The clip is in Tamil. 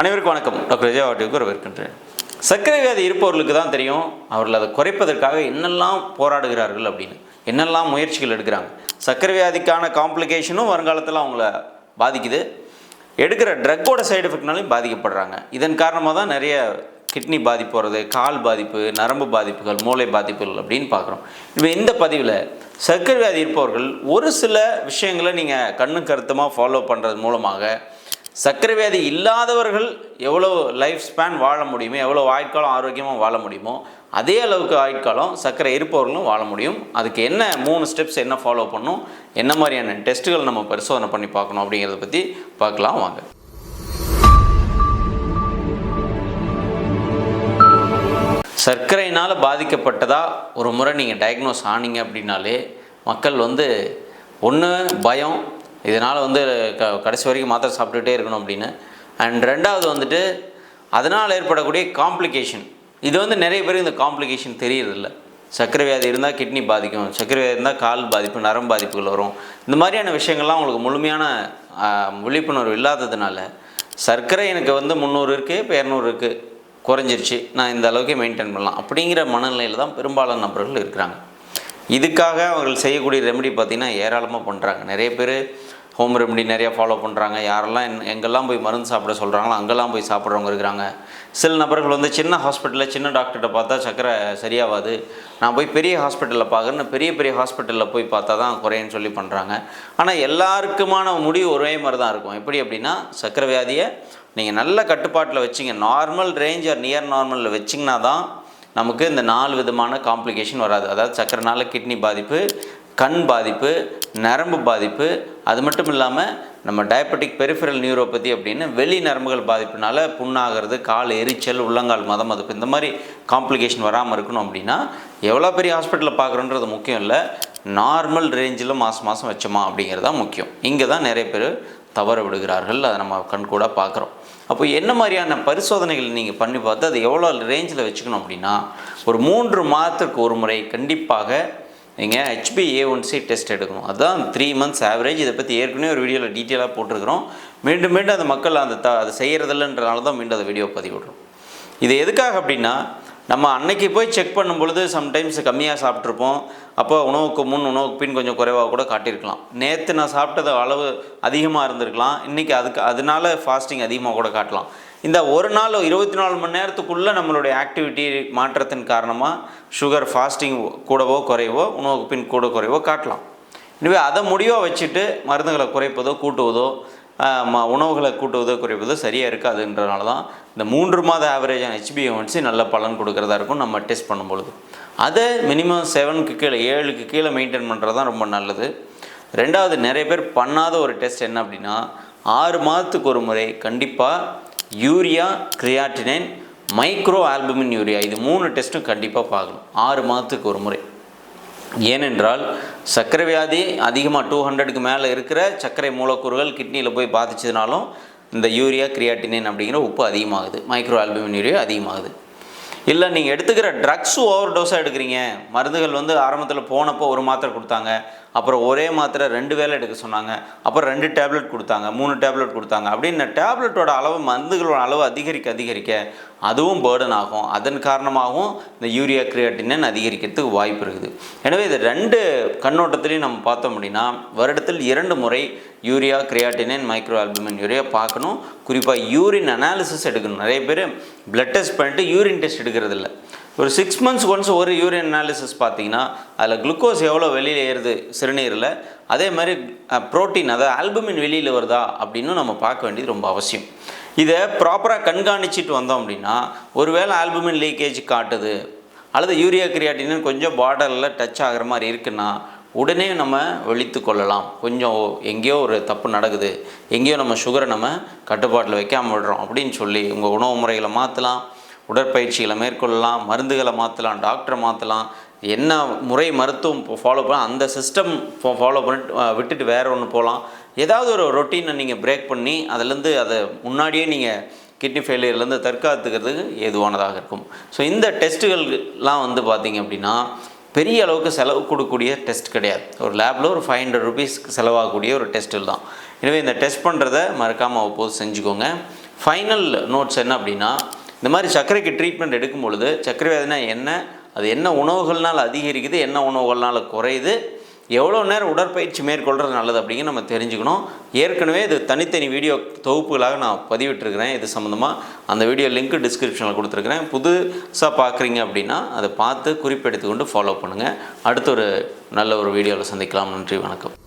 அனைவருக்கும் வணக்கம். டாக்டர் விஜய் வாட்டிக்கு வரவேற்கின்றேன். சர்க்கரை வியாதி இருப்பவர்களுக்கு தான் தெரியும். அவர்கள் அதை குறைப்பதற்காக என்னெல்லாம் போராடுகிறார்கள் அப்படின்னு. என்னெல்லாம் முயற்சிகள் எடுக்கிறாங்க. சர்க்கரை வியாதிக்கான காம்ப்ளிகேஷனும் வருங்காலத்தில் அவங்கள பாதிக்குது. எடுக்கிற ட்ரக்கோட சைடு எஃபெக்ட்னாலையும் பாதிக்கப்படுறாங்க. இதன் காரணமாக தான் நிறைய கிட்னி பாதிப்பு வருது கால் பாதிப்பு நரம்பு பாதிப்புகள் மூளை பாதிப்புகள் அப்படின்னு பார்க்குறோம். இப்போ இந்த பதிவில் சர்க்கரை வியாதி இருப்பவர்கள் ஒரு சில விஷயங்களை நீங்கள் கண்ணு கருத்துமாக ஃபாலோ பண்ணுறது மூலமாக சர்க்கரை வியாதி இல்லாதவர்கள் எவ்வளோ லைஃப் ஸ்பேன் வாழ முடியுமோ எவ்வளோ ஆயுட்காலம் ஆரோக்கியமாக வாழ முடியுமோ அதே அளவுக்கு ஆயுட்காலம் சர்க்கரை இருப்பவர்களும் வாழ முடியும். அதுக்கு என்ன மூணு ஸ்டெப்ஸ் என்ன ஃபாலோ பண்ணணும் என்ன மாதிரியான டெஸ்ட்டுகள் நம்ம பரிசோதனை பண்ணி பார்க்கணும் அப்படிங்கிறத பற்றி பார்க்கலாம் வாங்க. சர்க்கரையினால் பாதிக்கப்பட்டதாக ஒரு முறை நீங்கள் டயக்னோஸ் ஆனீங்க அப்படின்னாலே மக்கள் வந்து ஒன்று பயம் இதனால் வந்து க கடைசி வரைக்கும் மாத்திரை சாப்பிட்டுட்டே இருக்கணும் அப்படின்னு. அண்ட் ரெண்டாவது வந்துட்டு அதனால் ஏற்படக்கூடிய காம்ப்ளிகேஷன் இது வந்து நிறைய பேருக்கு இந்த காம்ப்ளிகேஷன் தெரியறதில்ல. சர்க்கரை வியாதி இருந்தால் கிட்னி பாதிக்கும் சர்க்கரை வியாதி இருந்தால் கால் பாதிப்பு நரம்பு பாதிப்புகள் வரும். இந்த மாதிரியான விஷயங்கள்லாம் உங்களுக்கு முழுமையான விழிப்புணர்வு இல்லாததுனால சர்க்கரை எனக்கு வந்து முந்நூறு இருக்குது இப்போ இரநூறு இருக்குது குறைஞ்சிருச்சு. நான் இந்த அளவுக்கு மெயின்டைன் பண்ணலாம். அப்படிங்கிற மனநிலையில் தான் பெரும்பாலான நபர்கள் இருக்கிறாங்க. இதுக்காக அவர்கள் செய்யக்கூடிய ரெமெடி பார்த்திங்கன்னா ஏராளமாக பண்ணுறாங்க நிறைய பேர் ஹோம் ரெமெடி நிறையா ஃபாலோ பண்ணுறாங்க யாரெல்லாம் என்- எங்கெல்லாம் போய் மருந்து சாப்பிட சொல்கிறாங்களோ அங்கெல்லாம் போய் சாப்பிட்றவங்க இருக்கிறாங்க. சில நபர்கள் வந்து சின்ன ஹாஸ்பிட்டலில் சின்ன டாக்டர்கிட்ட பார்த்தா சக்கரை சரியாகாது நான் போய் பெரிய ஹாஸ்பிட்டலில் பார்க்குறேன்னு பெரிய பெரிய ஹாஸ்பிட்டலில் போய் பார்த்தா தான் குறையன்னு சொல்லி பண்ணுறாங்க ஆனால் எல்லாருக்குமான முடிவு ஒரே மாதிரி தான் இருக்கும். எப்படி அப்படின்னா சக்கரை வியாதியை நீங்கள் நல்ல கட்டுப்பாட்டில் வச்சிங்க. நார்மல் ரேஞ்ச் ஆர் நியர் நார்மலில் வச்சிங்கன்னா தான் நமக்கு இந்த நாலு விதமான காம்ப்ளிகேஷன் வராது. அதாவது சக்கரைனால கிட்னி பாதிப்பு கண் பாதிப்பு நரம்பு பாதிப்பு அது மட்டும் இல்லாமல் நம்ம டயபெட்டிக் பெரிஃபரல் நியூரோபதி அப்படின்னு வெளி நரம்புகள் பாதிப்புனால புண்ணாகிறது கால் எரிச்சல் உள்ளங்கால் மதம் மதிப்பு இந்த மாதிரி காம்ப்ளிகேஷன் வராமல் இருக்கணும் அப்படின்னா எவ்வளோ பெரிய ஹாஸ்பிட்டலில் பார்க்குறோன்றது முக்கியம் இல்லை. நார்மல் ரேஞ்சில் மாதம் மாதம் வச்சோமா அப்படிங்கிறது தான் முக்கியம். இங்கே தான் நிறைய பேர் தவற விடுகிறார்கள். அதை நம்ம கண்கூட பார்க்குறோம். அப்போ என்ன மாதிரியான பரிசோதனைகள் நீங்கள் பண்ணி பார்த்து அது எவ்வளோ ரேஞ்சில் வச்சுக்கணும் அப்படின்னா ஒரு மூன்று மாதத்துக்கு ஒரு முறை கண்டிப்பாக நீங்கள் HB A one C test எடுக்கணும். அதுதான் த்ரீ மந்த்ஸ் ஆவரேஜ் இதை பற்றி ஏற்கனவே ஒரு வீடியோவில் டீட்டெயிலாக போட்டிருக்கிறோம். மீண்டும் மீண்டும் அந்த மக்கள் அந்த த அதை செய்கிறதில்லன்றனால தான் மீண்டும் அந்த வீடியோ பதிவிடுறோம். இது எதுக்காக அப்படின்னா நம்ம அன்னைக்கு போய் செக் பண்ணும் பொழுது சம்டைம்ஸ் கம்மியாக சாப்பிட்ருப்போம் அப்போ உணவுக்கு முன் உணவுக்கு பின் கொஞ்சம் குறைவாக கூட காட்டியிருக்கலாம். நேற்று நான் சாப்பிட்டது அளவு அதிகமாக இருந்திருக்கலாம். இன்றைக்கி அதுக்கு அதனால ஃபாஸ்டிங் அதிகமாக கூட காட்டலாம். இந்த ஒரு நாள் இருபத்தி நாலு மணி நேரத்துக்குள்ளே நம்மளுடைய ஆக்டிவிட்டி மாற்றத்தின் காரணமாக சுகர் ஃபாஸ்டிங் கூடவோ குறைவோ உணவுக்கு பின் கூட குறைவோ காட்டலாம். எனவே அதை முடிவாக வச்சுட்டு மருந்துகளை குறைப்பதோ கூட்டுவதோ உணவுகளை கூட்டுவதோ குறைப்பதோ சரியாக இருக்காதுன்றனால தான் இந்த மூன்று மாத ஆவரேஜான ஹெச்பிஎம்சி நல்ல பலன் கொடுக்குறதா இருக்கும் நம்ம டெஸ்ட் பண்ணும்பொழுது. அதை மினிமம் செவனுக்கு கீழே ஏழுக்கு கீழே மெயின்டைன் பண்ணுறது தான் ரொம்ப நல்லது. ரெண்டாவது நிறைய பேர் பண்ணாத ஒரு டெஸ்ட் என்ன அப்படின்னா ஆறு மாதத்துக்கு ஒரு முறை கண்டிப்பாக urea creatinine micro albumin urea இது மூணு டெஸ்ட்டும் கண்டிப்பாக பார்க்கணும். ஆறு மாதத்துக்கு ஒரு முறை. ஏனென்றால் சர்க்கரை வியாதி அதிகமாக டூ ஹண்ட்ரடுக்கு மேலே இருக்கிற சர்க்கரை மூலக்கூறுகள் கிட்னியில் போய் பாதிச்சதுனாலும் இந்த யூரியா கிரியாட்டினின் அப்படிங்கிற உப்பு அதிகமாகுது. மைக்ரோ ஆல்பமின் யூரியா அதிகமாகுது. இல்லை நீங்கள் எடுத்துக்கிற ட்ரக்ஸ் ஓவர் டோஸாக எடுக்கிறீங்க. மருந்துகள் வந்து ஆரம்பத்தில் போனப்போ ஒரு மாத்திரை கொடுத்தாங்க. அப்புறம் ஒரே மாத்திரை ரெண்டு வேளை எடுக்க சொன்னாங்க. அப்புறம் ரெண்டு டேப்லெட் கொடுத்தாங்க மூணு டேப்லெட் கொடுத்தாங்க. அப்படின்னு டேப்லெட்டோட அளவு மருந்துகளோட அளவு அதிகரிக்க அதிகரிக்க அதுவும் பேர்டன் ஆகும். அதன் காரணமாகவும் இந்த யூரியா கிரியாட்டினன் அதிகரிக்கிறதுக்கு வாய்ப்பு இருக்குது. எனவே இது ரெண்டு கண்ணோட்டத்திலையும் நம்ம பார்த்தோம் அப்படின்னா வருடத்தில் இரண்டு முறை urea creatinine micro albumin urea பார்க்கணும். குறிப்பாக யூரின் அனாலிசிஸ் எடுக்கணும். நிறைய பேர் பிளட் டெஸ்ட் பண்ணிட்டு யூரின் டெஸ்ட் எடுக்கிறதில்ல. ஒரு சிக்ஸ் மந்த்ஸ் ஒன்ஸ் ஒரு யூரின் அனாலிசிஸ் பார்த்தீங்கன்னா அதில் குளுக்கோஸ் எவ்வளோ வெளியில் ஏறுது சிறுநீரில் அதே மாதிரி புரோட்டீன் அதாவது ஆல்புமின் வெளியில் வருதா அப்படின்னு நம்ம பார்க்க வேண்டியது ரொம்ப அவசியம். இதை ப்ராப்பராக கண்காணிச்சிட்டு வந்தோம் அப்படின்னா ஒருவேளை ஆல்புமின் லீக்கேஜ் காட்டுது அல்லது யூரியா கிரியாட்டின் கொஞ்சம் பார்டரில் டச் ஆகிற மாதிரி இருக்குன்னா உடனே நம்ம வெளித்து கொள்ளலாம். கொஞ்சம் எங்கேயோ ஒரு தப்பு நடக்குது எங்கேயோ நம்ம சுகரை நம்ம கட்டுப்பாட்டில் வைக்காம விடுறோம் அப்படின்னு சொல்லி உங்கள் உணவு முறைகளை மாற்றலாம் உடற்பயிற்சிகளை மேற்கொள்ளலாம் மருந்துகளை மாற்றலாம் டாக்டரை மாற்றலாம் என்ன முறை மருத்துவம் ஃபாலோ பண்ண அந்த சிஸ்டம் ஃபாலோ பண்ணிட்டு விட்டுட்டு வேறு ஒன்று போகலாம் ஏதாவது ஒரு ரொட்டீனை நீங்கள் பிரேக் பண்ணி அதுலேருந்து அதை முன்னாடியே நீங்கள் கிட்னி ஃபெயிலியர்லேருந்து தற்காத்துக்கிறதுக்கு ஏதுவானதாக இருக்கும். ஸோ இந்த டெஸ்ட்டுகள்லாம் வந்து பார்த்தீங்க அப்படின்னா பெரிய அளவுக்கு செலவு கொடுக்கக்கூடிய டெஸ்ட் கிடையாது. ஒரு லேபில் ஒரு ஃபைவ் ஹண்ட்ரட் ருபீஸ்க்கு செலவாகக்கூடிய ஒரு டெஸ்ட்டு தான். எனவே இந்த டெஸ்ட் பண்ணுறத மறக்காமல் அவ்வப்போது செஞ்சுக்கோங்க. ஃபைனல் நோட்ஸ் என்ன அப்படின்னா இந்த மாதிரி சர்க்கரைக்கு ட்ரீட்மெண்ட் எடுக்கும் பொழுது சர்க்கரை வேதனை என்ன? அது என்ன உணவுகள்னால் அதிகரிக்குது என்ன உணவுகள்னால குறையுது எவ்வளோ நேரம் உடற்பயிற்சி மேற்கொள்கிறது நல்லது அப்படிங்கிற நம்ம தெரிஞ்சுக்கணும். ஏற்கனவே இது தனித்தனி வீடியோ தொகுப்புகளாக நான் பதிவிட்டிருக்கிறேன். இது சம்மந்தமாக அந்த வீடியோ லிங்க் டிஸ்கிரிப்ஷனில் கொடுத்துருக்குறேன். புதுசாக பார்க்குறீங்க அப்படின்னா அதை பார்த்து குறிப்பெடுத்துக்கொண்டு ஃபாலோ பண்ணுங்கள் அடுத்த ஒரு நல்ல ஒரு வீடியோவில் சந்திக்கலாம். நன்றி வணக்கம்.